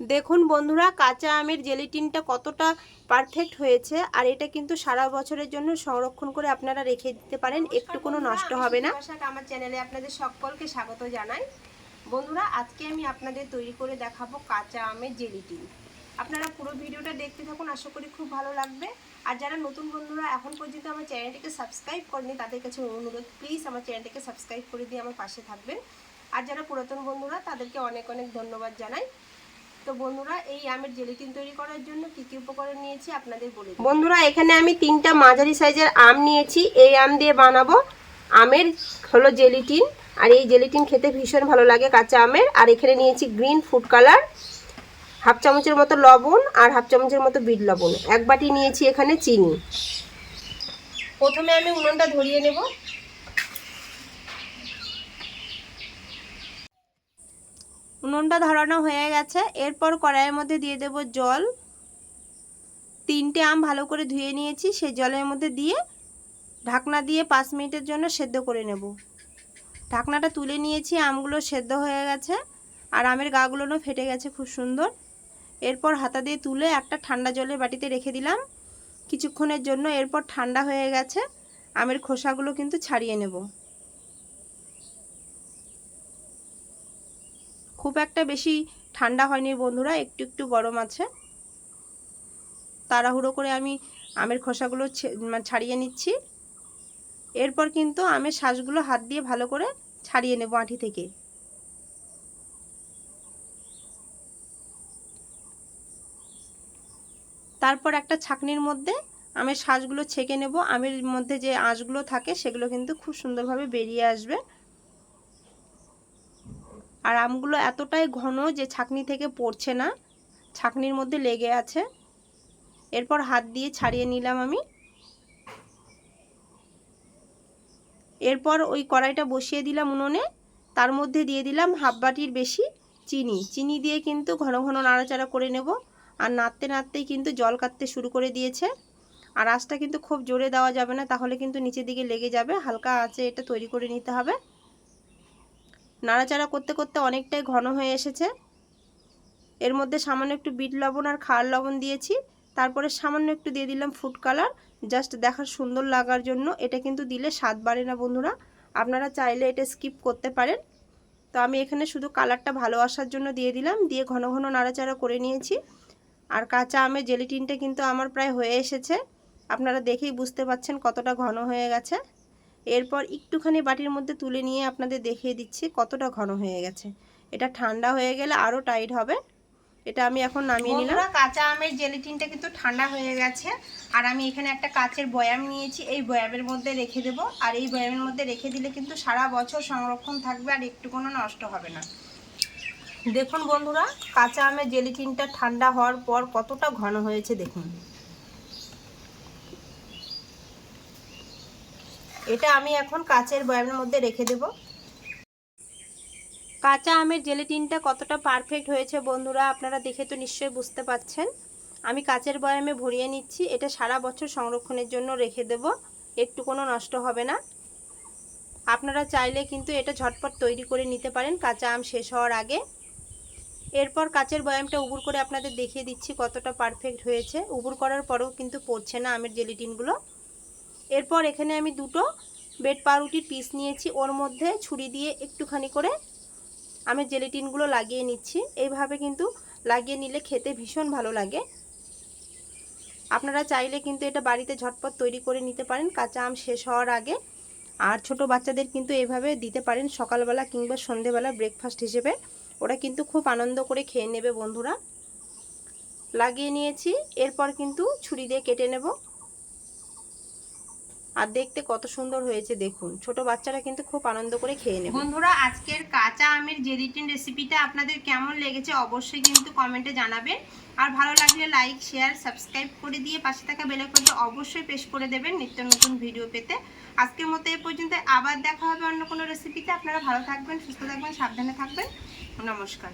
দেখুন বন্ধুরা কাঁচা আমের জেলিটিনটা কতটা পারফেক্ট হয়েছে আর এটা কিন্তু সারা বছরের জন্য সংরক্ষণ করে আপনারা রেখে দিতে পারেন একটু কোনো নষ্ট হবে না। আমার চ্যানেলে আপনাদের সকলকে স্বাগত জানাই। বন্ধুরা আজকে আমি আপনাদের তৈরি করে দেখাবো কাঁচা আমের জেলিটিন আপনারা পুরো ভিডিওটা দেখতে থাকুন আশা করি খুব ভালো লাগবে। আর যারা নতুন বন্ধুরা এখন পর্যন্ত আমার চ্যানেলটিকে সাবস্ক্রাইব করেনি তাদের কাছে অনুরোধ প্লিজ আমার চ্যানেলটিকে সাবস্ক্রাইব করে দিয়ে আমার পাশে থাকবেন। আর যারা পুরাতন বন্ধুরা তাদেরকে অনেক অনেক ধন্যবাদ জানাই। তো বন্ধুরা, এই আমের জেলিটিন তৈরি করার জন্য কি কি উপকরণ নিয়েছি আপনাদের বলে বন্ধুরা, এখানে আমি তিনটা মাঝারি সাইজের আম নিয়েছি। এই আম দিয়ে বানাবো। আমের হলো জেলিটিন আর এই জেলিটিন খেতে ভীষণ ভালো লাগে কাঁচা আমের। আর এখানে নিয়েছি গ্রিন ফুড কালার হাফ চামচের মতো লবণ আর হাফ চামচের মতো বিট লবণ। এক বাটি নিয়েছি এখানে চিনি। প্রথমে আমি উনুনটা ধরিয়ে নেব। উনুনটা ধরানো হয়ে গেছে। এরপর কড়াইয়ের মধ্যে দিয়ে দেব জল। তিনটে আম ভালো করে ধুয়ে নিয়েছি। সেই জলের মধ্যে দিয়ে ঢাকনা দিয়ে পাঁচ মিনিটের জন্য সেদ্ধ করে নেব। ঢাকনাটা তুলে নিয়েছি। আমগুলো সেদ্ধ হয়ে গেছে। আর আমের গাগুলোও ফেটে গেছে খুব সুন্দর। এরপর হাতা দিয়ে তুলে একটা ঠান্ডা জলের বাটিতে রেখে দিলাম। কিছুক্ষণের জন্য এরপর ঠান্ডা হয়ে গেছে। আমের খোসাগুলো কিন্তু ছাড়িয়ে নেব। খুব একটা বেশি ঠান্ডা হয়নি বন্ধুরা, একটু একটু গরম আছে। তাড়াহুড়ো করে আমি আমের খোসাগুলো ছাড়িয়ে নিচ্ছি। এরপর কিন্তু আমের শ্বাসগুলো হাত দিয়ে ভালো করে ছাড়িয়ে নেব আঁটি থেকে। তারপর একটা ছাকনির মধ্যে আমের শ্বাসগুলো ছেঁকে নেব। আমের মধ্যে যে আঁশগুলো থাকে সেগুলো কিন্তু খুব সুন্দরভাবে বেরিয়ে আসবে। আর আমগুলো এতটাই ঘন যে ছাকনি থেকে পড়ছে না। ছাকনির মধ্যে লেগে আছে। এরপর হাত দিয়ে ছাড়িয়ে নিলাম আমি। এরপর ওই কড়াইটা বসিয়ে দিলাম উনুনে। তার মধ্যে দিয়ে দিলাম হাফ বাটির বেশি চিনি। চিনি দিয়ে কিন্তু ঘন ঘন নাড়াচাড়া করে নেব। আর নাড়তে নাড়তেই কিন্তু জল কাটতে শুরু করে দিয়েছে। আর আঁচটা কিন্তু খুব জোরে দেওয়া যাবে না, তাহলে কিন্তু নিচের দিকে লেগে যাবে। হালকা আঁচে এটা তৈরি করে নিতে হবে। নাড়াচাড়া করতে করতে অনেকটাই ঘন হয়ে এসেছে। এর মধ্যে সামান্য একটু বিট লবণ আর খার লবণ দিয়েছি। তারপরে সামান্য একটু দিয়ে দিলাম ফুড কালার। জাস্ট দেখার সুন্দর লাগার জন্য এটা কিন্তু দিলে স্বাদ বাড়ে না বন্ধুরা। আপনারা চাইলে এটা স্কিপ করতে পারেন। তো আমি এখানে শুধু কালারটা ভালো আসার জন্য দিয়ে দিলাম, দিয়ে ঘন ঘন নাড়াচাড়া করে নিয়েছি। আর কাঁচা আমের জেলিটিনটা কিন্তু আমার প্রায় হয়ে এসেছে। আপনারা দেখেই বুঝতে পাচ্ছেন কতটা ঘন হয়ে গেছে। এরপর একটুখানি বাটির মধ্যে তুলে নিয়ে আপনাদের দেখিয়ে দিচ্ছি কতটা ঘন হয়ে গেছে। এটা ঠান্ডা হয়ে গেলে আরও টাইট হবে। এটা আমি এখন নামিয়ে নিলাম। কাঁচা আমের জেলিটিনটা কিন্তু ঠান্ডা হয়ে গেছে। আর আমি এখানে একটা কাচের বয়াম নিয়েছি। এই বয়ামের মধ্যে রেখে দেবো। আর এই বয়ামের মধ্যে রেখে দিলে কিন্তু সারা বছর সংরক্ষণ থাকবে আর একটু কোনো নষ্ট হবে না। দেখুন বন্ধুরা, কাঁচা আমের জেলিটিনটা ঠান্ডা হওয়ার পর কতটা ঘন হয়েছে দেখুন। এটা আমি এখন কাচের বয়ামের মধ্যে রেখে দেব। কাঁচা আমের জেলেটিনটা কতটা পারফেক্ট হয়েছে বন্ধুরা, আপনারা দেখে তো নিশ্চয়ই বুঝতে পাচ্ছেন আমি কাচের বয়ামে ভরিয়ে নিচ্ছি, এটা সারা বছর সংরক্ষণের জন্য রেখে দেব একটু কোনো নষ্ট হবে না। আপনারা চাইলে কিন্তু এটা ঝটপট তৈরি করে নিতে পারেন, কাঁচা আম শেষ হওয়ার আগে। এরপর কাচের বয়ামটা উবুর করে আপনাদের দেখিয়ে দিচ্ছি কতটা পারফেক্ট হয়েছে। উবুর করার পরেও কিন্তু পড়ছে না আমের জেলিটিনগুলো। এরপর এখানে আমি দুটো বেড পাউরুটির পিস নিয়েছি। ওর মধ্যে ছুরি দিয়ে একটুখানি করে আমি জেলিটিনগুলো লাগিয়ে নিচ্ছি। এইভাবে কিন্তু লাগিয়ে নিলে খেতে ভীষণ ভালো লাগে। আপনারা চাইলে কিন্তু এটা বাড়িতে ঝটপট তৈরি করে নিতে পারেন। কাঁচা আম শেষ হওয়ার আগে। আর ছোট বাচ্চাদের কিন্তু এইভাবে দিতে পারেন সকালবেলা কিংবা সন্ধেবেলা ব্রেকফাস্ট হিসেবে। ওরা কিন্তু খুব আনন্দ করে খেয়ে নেবে বন্ধুরা। লাগিয়ে নিয়েছি। এরপর কিন্তু ছুরি দিয়ে কেটে নেব। আর দেখতে কত সুন্দর হয়েছে, দেখুন। ছোট বাচ্চারা কিন্তু খুব আনন্দ করে খেয়ে নেবে। বন্ধুরা, আজকের কাঁচা আমের জেলিটিন রেসিপিটা আপনাদের কেমন লেগেছে অবশ্যই কিন্তু কমেন্টে জানাবেন। আর ভালো লাগলে লাইক শেয়ার সাবস্ক্রাইব করে দিয়ে পাশে থাকা বেলাইকনটা অবশ্যই পেশ করে দেবেন নিত্য নতুন ভিডিও পেতে। আজকের মতো এ পর্যন্ত আবার দেখা হবে অন্য কোনো রেসিপিতে আপনারা ভালো থাকবেন, সুস্থ থাকবেন, সাবধানে থাকবেন। নমস্কার।